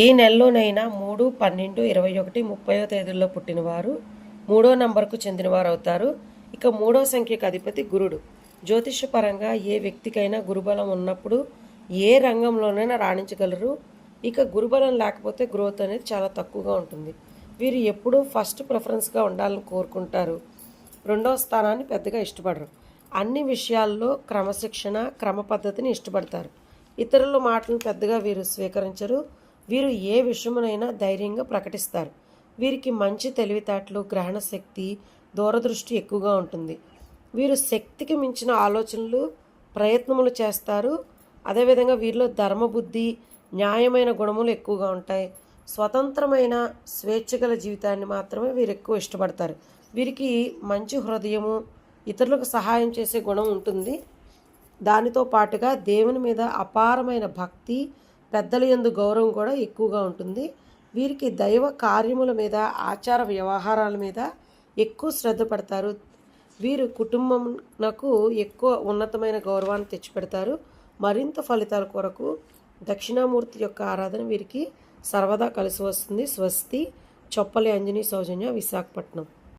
ఈ నెలలోనైనా మూడు పన్నెండు ఇరవై ఒకటి ముప్పయో తేదీల్లో పుట్టినవారు మూడో నంబర్కు చెందినవారు అవుతారు ఇక మూడో సంఖ్యకు అధిపతి గురుడు. జ్యోతిషపరంగా ఏ వ్యక్తికైనా గురుబలం ఉన్నప్పుడు ఏ రంగంలోనైనా రాణించగలరు. ఇక గురుబలం లేకపోతే గ్రోత్ అనేది చాలా తక్కువగా ఉంటుంది. వీరు ఎప్పుడూ ఫస్ట్ ప్రిఫరెన్స్గా ఉండాలని కోరుకుంటారు. రెండవ స్థానాన్ని పెద్దగా ఇష్టపడరు. అన్ని విషయాల్లో క్రమశిక్షణ క్రమ పద్ధతిని ఇష్టపడతారు. ఇతరుల మాటలను పెద్దగా వీరు స్వీకరించరు. వీరు ఏ విషయమునైనా ధైర్యంగా ప్రకటిస్తారు. వీరికి మంచి తెలివితేటలు గ్రహణ శక్తి దూరదృష్టి ఎక్కువగా ఉంటుంది. వీరు శక్తికి మించిన ఆలోచనలు ప్రయత్నములు చేస్తారు. అదేవిధంగా వీరిలో ధర్మబుద్ధి న్యాయమైన గుణములు ఎక్కువగా ఉంటాయి. స్వతంత్రమైన స్వేచ్ఛగల జీవితాన్ని మాత్రమే వీరు ఎక్కువ ఇష్టపడతారు. వీరికి మంచి హృదయము ఇతరులకు సహాయం చేసే గుణం ఉంటుంది. దానితో పాటుగా దేవుని మీద అపారమైన భక్తి పెద్దల యందు గౌరవం కూడా ఎక్కువగా ఉంటుంది. వీరికి దైవ కార్యముల మీద ఆచార వ్యవహారాల మీద ఎక్కువ శ్రద్ధ పడతారు. వీరు కుటుంబంకు ఎక్కువ ఉన్నతమైన గౌరవాన్ని తెచ్చిపెడతారు. మరింత ఫలితాల కొరకు దక్షిణామూర్తి యొక్క ఆరాధన వీరికి సర్వదా కలిసి వస్తుంది. స్వస్తి చొప్పలి అంజనీ సౌజన్య విశాఖపట్నం.